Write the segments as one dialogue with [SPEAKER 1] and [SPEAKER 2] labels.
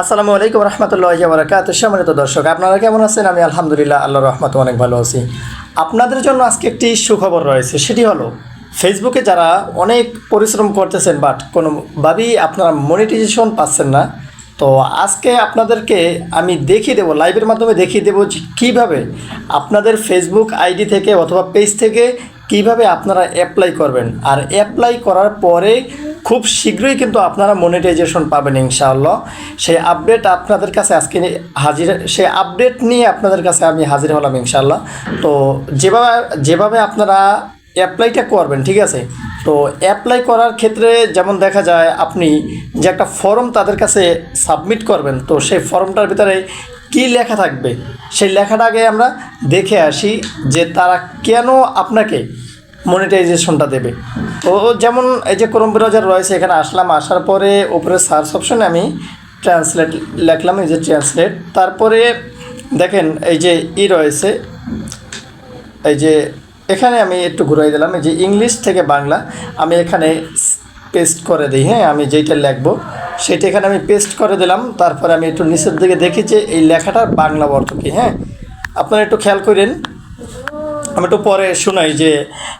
[SPEAKER 1] আসসালামু আলাইকুম রহমতুল্লাহ বরাকাত সম্মানিত দর্শক, আপনারা কেমন আছেন? আমি আলহামদুলিল্লাহ আল্লাহ রহমত অনেক ভালো আছি। আপনাদের জন্য আজকে একটি সুখবর রয়েছে, সেটি হলো ফেসবুকে যারা অনেক পরিশ্রম করতেছেন বাট কোনোভাবেই আপনারা মনিটাইজেশন পাচ্ছেন না, তো আজকে আপনাদেরকে আমি দেখিয়ে দেবো লাইভের মাধ্যমে দেখিয়ে দেবো যে কীভাবে আপনাদের ফেসবুক আইডি থেকে অথবা পেজ থেকে কীভাবে আপনারা অ্যাপ্লাই করবেন। আর অ্যাপ্লাই করার পরে খুব শীঘ্রই কিন্তু আপনারা মনিটাইজেশন পাবেন ইনশাআল্লাহ। সেই আপডেট আপনাদের কাছে আজকে হাজির, সেই আপডেট নিয়ে আপনাদের কাছে আমি হাজির হলাম ইনশাআল্লাহ। তো যেভাবে যেভাবে আপনারা অ্যাপ্লাইটা করবেন, ঠিক আছে? তো অ্যাপ্লাই করার ক্ষেত্রে যেমন দেখা যায়, আপনি যে একটা ফর্ম তাদের কাছে সাবমিট করবেন, তো সেই ফর্মটার ভিতরে কী লেখা থাকবে, সেই লেখাটা আগে আমরা দেখে আসি যে তারা কেন আপনাকে মনিটাইজেশনটা দেবে। তো যেমন এই যে ক্রোম ব্রাউজার রয়েছে, এখানে আসলাম, আসার পরে উপরে সার্চ অপশনে আমি ট্রান্সলেট লিখলাম, এই যে ট্রান্সলেট তারপরে দেখেন, এই যে ই রয়েছে, এই যে এখানে আমি একটু ঘুরাই দিলাম, এই যে ইংলিশ থেকে বাংলা, আমি এখানে পেস্ট করে দিই হ্যাঁ আমি যেইটা লিখব, সেটা এখানে আমি পেস্ট করে দিলাম, তারপরে আমি একটু নিচের দিকে দেখি যে এই লেখাটার বাংলা অর্থ কী হ্যাঁ। আপনারা একটু খেয়াল করেন আমি একটু পরে শোনাই যে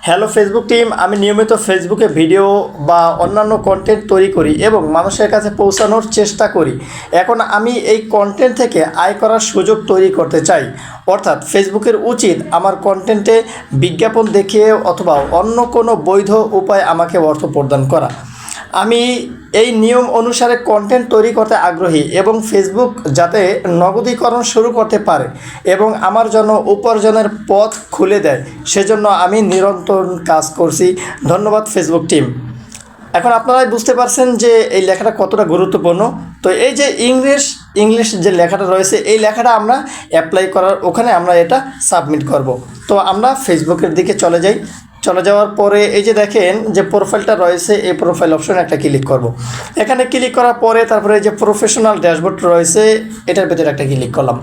[SPEAKER 1] হ্যালো ফেসবুক টিম আমি নিয়মিত ফেসবুকে ভিডিও বা অন্যান্য কন্টেন্ট তৈরি করি এবং মানুষের কাছে পৌঁছানোর চেষ্টা করি। এখন আমি এই কন্টেন্ট থেকে আয় করার সুযোগ তৈরি করতে চাই। অর্থাৎ ফেসবুকের উচিত আমার কন্টেন্টে বিজ্ঞাপন দেখিয়ে অথবা অন্য কোনো বৈধ উপায় আমাকে অর্থ প্রদান করা। আমি এই নিয়ম অনুসারে কন্টেন্ট তৈরি করতে আগ্রহী এবং ফেসবুক যাতে নগদীকরণ শুরু করতে পারে এবং আমার জন্য উপার্জনের পথ খুলে দেয়, সেজন্য আমি নিরন্তর কাজ করছি। ধন্যবাদ ফেসবুক টিম এখন আপনারাই বুঝতে পারছেন যে এই লেখাটা কতটা গুরুত্বপূর্ণ। তো এই যে ইংলিশ ইংলিশ যে লেখাটা রয়েছে, এই লেখাটা আমরা অ্যাপ্লাই করার ওখানে আমরা এটা সাবমিট করব। তো আমরা ফেসবুকের দিকে চলে যাই। চলে যাওয়ার পরে এই যে দেখেন যে প্রোফাইলটা রয়েছে, এই প্রোফাইল অপশনে একটা ক্লিক করব। এখানে ক্লিক করার পরে তারপরে যে প্রফেশনাল ড্যাশবোর্ড রয়েছে, এটার ভিতরে একটা ক্লিক করলাম।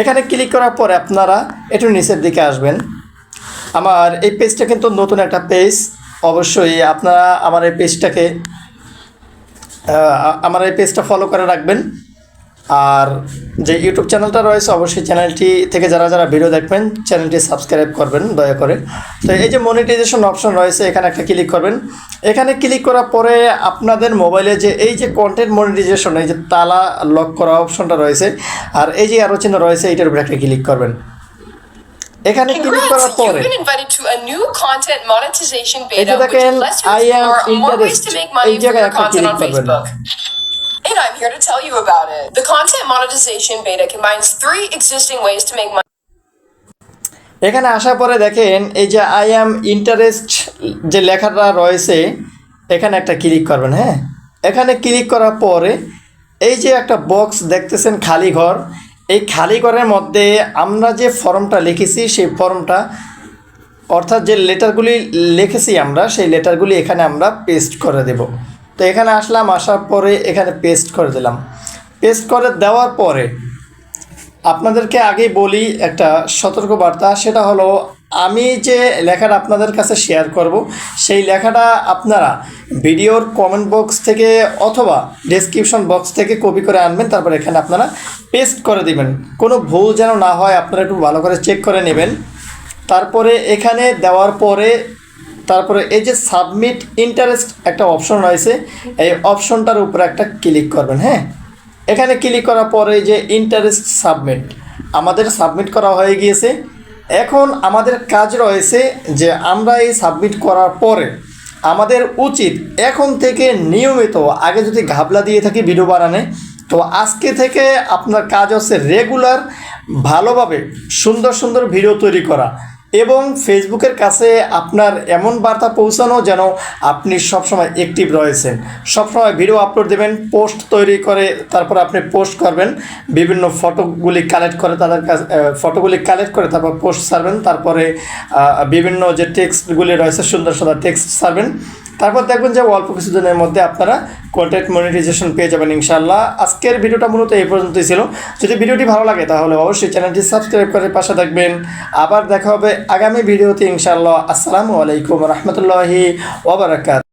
[SPEAKER 1] এখানে ক্লিক করার পরে আপনারা একটু নিচের দিকে আসবেন। আমার এই পেজটা কিন্তু নতুন একটা পেজ অবশ্যই আপনারা আমার এই পেজটাকে আমার এই পেজটা ফলো করে রাখবেন। আর যে ইউটিউব চ্যানেলটা রয়েছে অবশ্যই চ্যানেলটি থেকে যারা যারা ভিডিও দেখবেন চ্যানেলটি সাবস্ক্রাইব করবেন দয়া করে। তো এই যে মনিটাইজেশন অপশন রয়েছে এখানে একটা ক্লিক করবেন। এখানে ক্লিক করার পরে আপনাদের মোবাইলে যে এই যে কন্টেন্ট মনিটাইজেশন এই যে তালা লক করা অপশনটা রয়েছে আর এই যে আরও চিহ্ন রয়েছে এইটার উপরে একটা ক্লিক করবেন। এখানে ক্লিক করার পরে দেখেন আই ইন্টারেস্ট এই জায়গায় একটা ক্লিক করবেন।
[SPEAKER 2] I'm here to tell you about it. The content monetization beta combines three existing ways to make money.
[SPEAKER 1] এখানে আসার পরে দেখেন, এই যে আই অ্যাম ইন্টারেস্ট যে লেখাটা রয়েছে, এখানে একটা ক্লিক করবেন হ্যাঁ এখানে ক্লিক করার পরে এই যে একটা বক্স দেখতেছেন খালি ঘর, এই খালি ঘরের মধ্যে আমরা যে ফর্মটা লিখেছি, সেই ফর্মটা অর্থাৎ যে লেটারগুলি লিখেছি আমরা, সেই লেটারগুলি এখানে আমরা পেস্ট করে দেব তো এখানে আসলাম, আসার পরে এখানে পেস্ট করে দিলাম। পেস্ট করে দেওয়ার পরে আপনাদেরকে আগেই বলি একটা সতর্ক বার্তা সেটা হলো আমি যে লেখাটা আপনাদের কাছে শেয়ার করব, সেই লেখাটা আপনারা ভিডিওর কমেন্ট বক্স থেকে অথবা ডেসক্রিপশন বক্স থেকে কপি করে আনবেন, তারপর এখানে আপনারা পেস্ট করে দিবেন। কোনো ভুল যেন না হয়, আপনারা একটু ভালো করে চেক করে নেবেন। তারপরে এখানে দেওয়ার পরে তারপরে এই যে সাবমিট ইন্টারেস্ট একটা অপশন রয়েছে, এই অপশনটার উপরে একটা ক্লিক করবেন হ্যাঁ? এখানে ক্লিক করার পরে যে ইন্টারেস্ট সাবমিট আমাদের সাবমিট করা হয়ে গিয়েছে। এখন আমাদের কাজ রয়েছে যে আমরা এই সাবমিট করার পরে আমাদের উচিত এখন থেকে নিয়মিত, আগে যদি ঘাবলা দিয়ে থাকি ভিডিও বানানে, তো আজকে থেকে আপনার কাজ হচ্ছে রেগুলার ভালোভাবে সুন্দর সুন্দর ভিডিও তৈরি করা। এবং ফেসবুকের কাছে আপনার এমন বার্তা পৌঁছানো যেন আপনি সবসময় অ্যাক্টিভ রয়েছেন। সবসময় ভিডিও আপলোড দেবেন পোস্ট তৈরি করে তারপর আপনি পোস্ট করবেন, বিভিন্ন ফটোগুলি কালেক্ট করে তাদের কাছে ফটোগুলি কালেক্ট করে তারপর পোস্ট ছাড়বেন, তারপরে বিভিন্ন যে টেক্সটগুলি রয়েছে, সুন্দর সুন্দর টেক্সট ছাড়বেন তারপর দেখবেন যে অল্প কিছুদিনের মধ্যে আপনারা কন্টেন্ট মনিটাইজেশন পেয়ে যাবেন ইনশাল্লাহ আজকের ভিডিওটা মূলত এই পর্যন্তই ছিল। যদি ভিডিওটি ভালো লাগে তাহলে অবশ্যই চ্যানেলটি সাবস্ক্রাইব করে পাশে থাকবেন। আবার দেখা হবে আগামী ভিডিওতে ইনশাল্লাহ আসসালামু আলাইকুম রহমতুল্লাহি ওবরাকাত